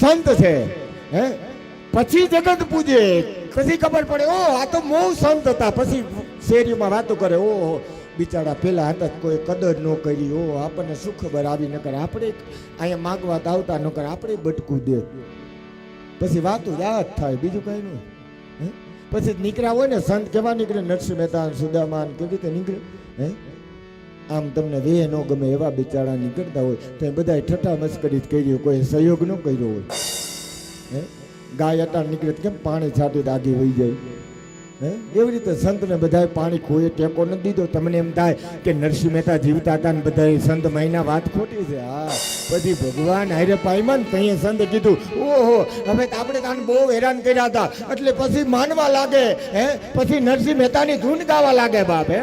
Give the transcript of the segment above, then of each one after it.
સંત છે, હે? પછી જગત પૂજે. પછી ખબર પડે, ઓ, આ તો બહુ સંત હતા. પછી શેરીમાં વાતો કરે, ઓ, બિચારા પેલા હતા કોઈ કદર ન કરી, ઓ, આપણને શું આવી ન કરે. આપણે અહીંયા માગવા તો આવતા ન કરે, આપણે બટકું દે. પછી વાતો યાદ થાય, બીજું કઈ નહીં? પછી નીકળ્યા હોય ને, સંત કેવા નીકળે? નરસિંહ મહેતા સુદામાન કેવી રીતે નીકળે? હે? આમ તમને વેહ ન ગમે એવા બિચારા નીકળતા હોય, તો એ બધા ઠઠા મસ્કરી જ કર્યું કોઈ સહયોગ ન કર્યો હોય. હે? ગાય અટાણ નીકળે કેમ પાણી છાંટી દાગી વહી જાય? હે? એવી રીતે સંતને બધાય પાણી ખોએ ટેકો નથી દીધો. તમને એમ થાય કે નરસિંહ મહેતા જીવતા હતા ને બધાય સંત મહિના વાત ખોટી છે? હા, પછી ભગવાન હારે પાયમાન ને કઈ સંત કીધું, ઓહો, હવે આપણે તાને બહુ હેરાન કર્યા હતા. એટલે પછી માનવા લાગે, હે? પછી નરસિંહ મહેતાની ધૂન ગાવા લાગે બાપ, હે?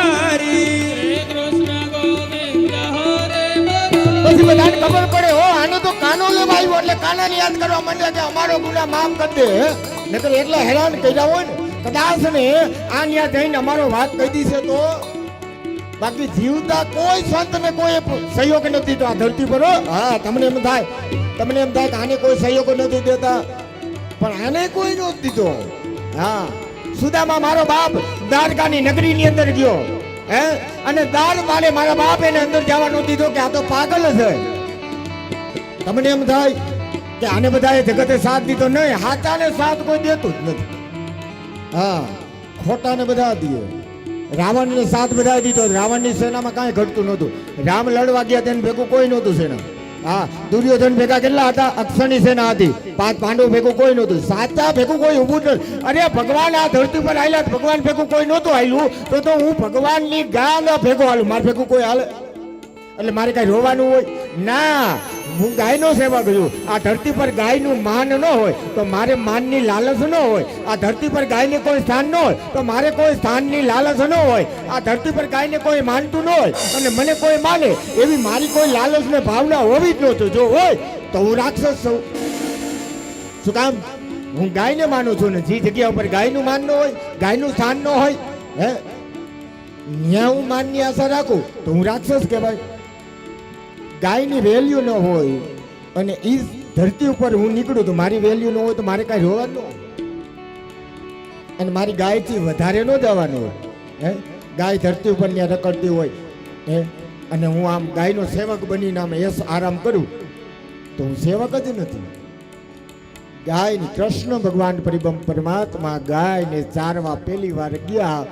બધાને ખબર પડે, હો, આનો તો કાનો લેવા આવ્યો, એટલે કાનાને યાદ કરવા માંડ્યા કે અમારો ગુના માફ કરી દે. નકર એટલા હેરાન કર્યા હોય ને, કદાચ ને આ ન્યા જઈને અમારો વાત કહી દીશે તો બાકી જીવતા કોઈ સંત ને કોઈ સહયોગ નથી તો આ ધરતી પર, હા. તમને એમ થાય, તમને એમ થાય કે આને કોઈ સહયોગ નથી દેતા, પણ આને કોઈ નહોતો દીધો. હા, સુદામાં મારો બાપ દ્વારકાની નગરીની અંદર ગયો. હે? અને દાળ માલે મારા બાપ એને અંદર જવા નહોતો દીધો કે આ તો પાગલ છે તમને એમ થાય કે આને બધાએ જગતે સાથ દીધો નહીં, હાચાને સાથ કોઈ દેતું જ નથી. હા, ખોટાને બધા દે. રાવણને સાથ બધા દીધો, રાવણની સેનામાં કાંઈ ઘટતું નહોતું. રામ લડવા ગયા તેને ભેગું કોઈ નહોતું સેના હા, દુર્યોધન ભેગા કેટલા હતા? અક્ષરની સેના હતી. પાંચ પાંડવ ભેગું કોઈ નહોતું. સાચા ભેગું કોઈ ઊભું જ અરે, ભગવાન આ ધરતી પર આવેલા ભગવાન ભેગું કોઈ નહોતું આવેલું તો તો હું ભગવાનની ગાના ભેગો હાલું. મારે ભેગું કોઈ હાલ? એટલે મારે કઈ રોવાનું હોય? ના. હું ગાયનો સેવા છું. આ ધરતી પર ગાયનું માન ન હોય, તો મારે માનની લાલચ ન હોય. આ ધરતી પર ગાયને કોઈ સ્થાન ન હોય, તો મારે કોઈ સ્થાનની લાલચ ન હોય. આ ધરતી પર ગાયને કોઈ માનતું ન હોય અને મને કોઈ માને, એવી મારી કોઈ લાલચ ને ભાવના હોવી જ નહોતું. જો હોય, તો હું રાક્ષસ છું. શું કામ? હું ગાયને માનું છું ને જે જગ્યા ઉપર ગાયનું માન ન હોય, ગાયનું સ્થાન ન હોય, હે? ન્યા હું માનની આશા રાખું, તો હું રાક્ષસ કહેવાય. ગાયની વેલ્યુ ન હોય અને એ ધરતી ઉપર હું નીકળું તો મારી વેલ્યુ ન હોય તો મારે કાંઈ રોવાનું ન અને મારી ગાયથી વધારે ન જવાનું હે? ગાય ધરતી ઉપર ત્યાં રખડતી હોય, હે? અને હું આમ ગાયનો સેવક બનીને આમ યશ આરામ કરું, તો હું સેવક જ નથી. ગાય કૃષ્ણ ભગવાન પરિબમ પરમાત્મા ગાયને ચારવા પહેલી વાર ગયા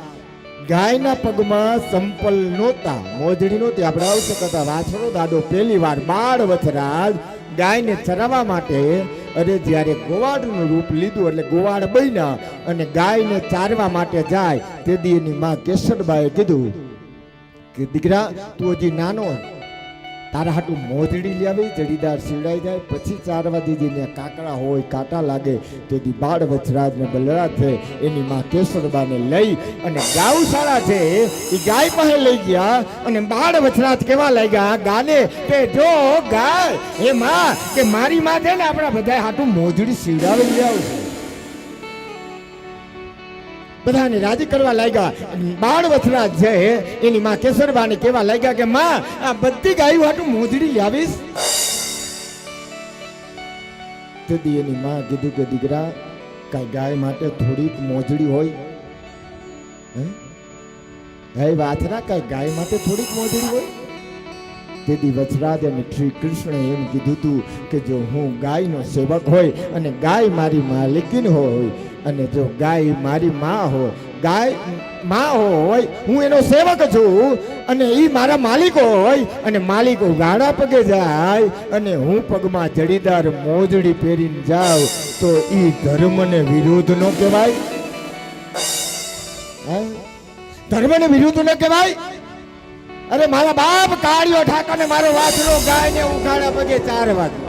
ગાયના પગમાં સંપલ નહોતા, મોજડી નહોતી. આપણે આવશે કથા વાછડો દાદો પહેલી વાર બાળ વથરાજ ગાયને ચરાવવા માટે અરે જ્યારે ગોવાળનું રૂપ લીધું એટલે ગોવાળ બન્યા અને ગાયને ચારવા માટે જાય, તે દી એની માં કેશરબાએ કીધું કે, દીકરા, તું હજી નાનો તારા હાટું મોજડી લાવી, જડીદાર સીવડાઈ જાય, પછી ચારવા દીધીને કાકડા હોય, કાંટા લાગે તેથી બાળ વચરાજને બલરાજ છે એની માં કેસરબાને લઈ અને ગાઉશાળા છે, એ ગાય પાસે લઈ ગયા અને બાળ વચરાજ કેવા લાગ્યા, ગાને કે જો ગાય એ માં, કે મારી માં છે ને આપણા બધા હાટું મોજડી સીવડાવી લાવું બધાને રાજી કરવા લાગ્યા. બાળ વથરાજ છે એની માં કેસરબાને કહેવા લાગ્યા કે, માં, આ બધી ગાયું હાટું મોજડી લાવીશ તેથી એની માં કીધું કે, દીકરા, કઈ ગાય માટે થોડીક મોજડી હોય. હે? વાછરા કઈ ગાય માટે થોડીક મોજડી હોય? તેથી વચરાજ અને શ્રી કૃષ્ણે એમ કીધું હતું કે જો હું ગાયનો સેવક હોય અને ગાય મારી માલિકીન હોય અને જો ગાય મારી માં હોય, ગાયમાં હોય, હું એનો સેવક છું અને એ મારા માલિકો હોય અને માલિક ગાડા પગે જાય અને હું પગમાં જડીદાર મોજડી પહેરીને જાઉં, તો એ ધર્મને વિરુદ્ધ નો કહેવાય. ધર્મને વિરુદ્ધ ન કહેવાય? અરે મારા બાપ કાળિયો ઠાકર ને મારો વાસરો ગાય ને ઉખાડા પગે ચાર વાગે.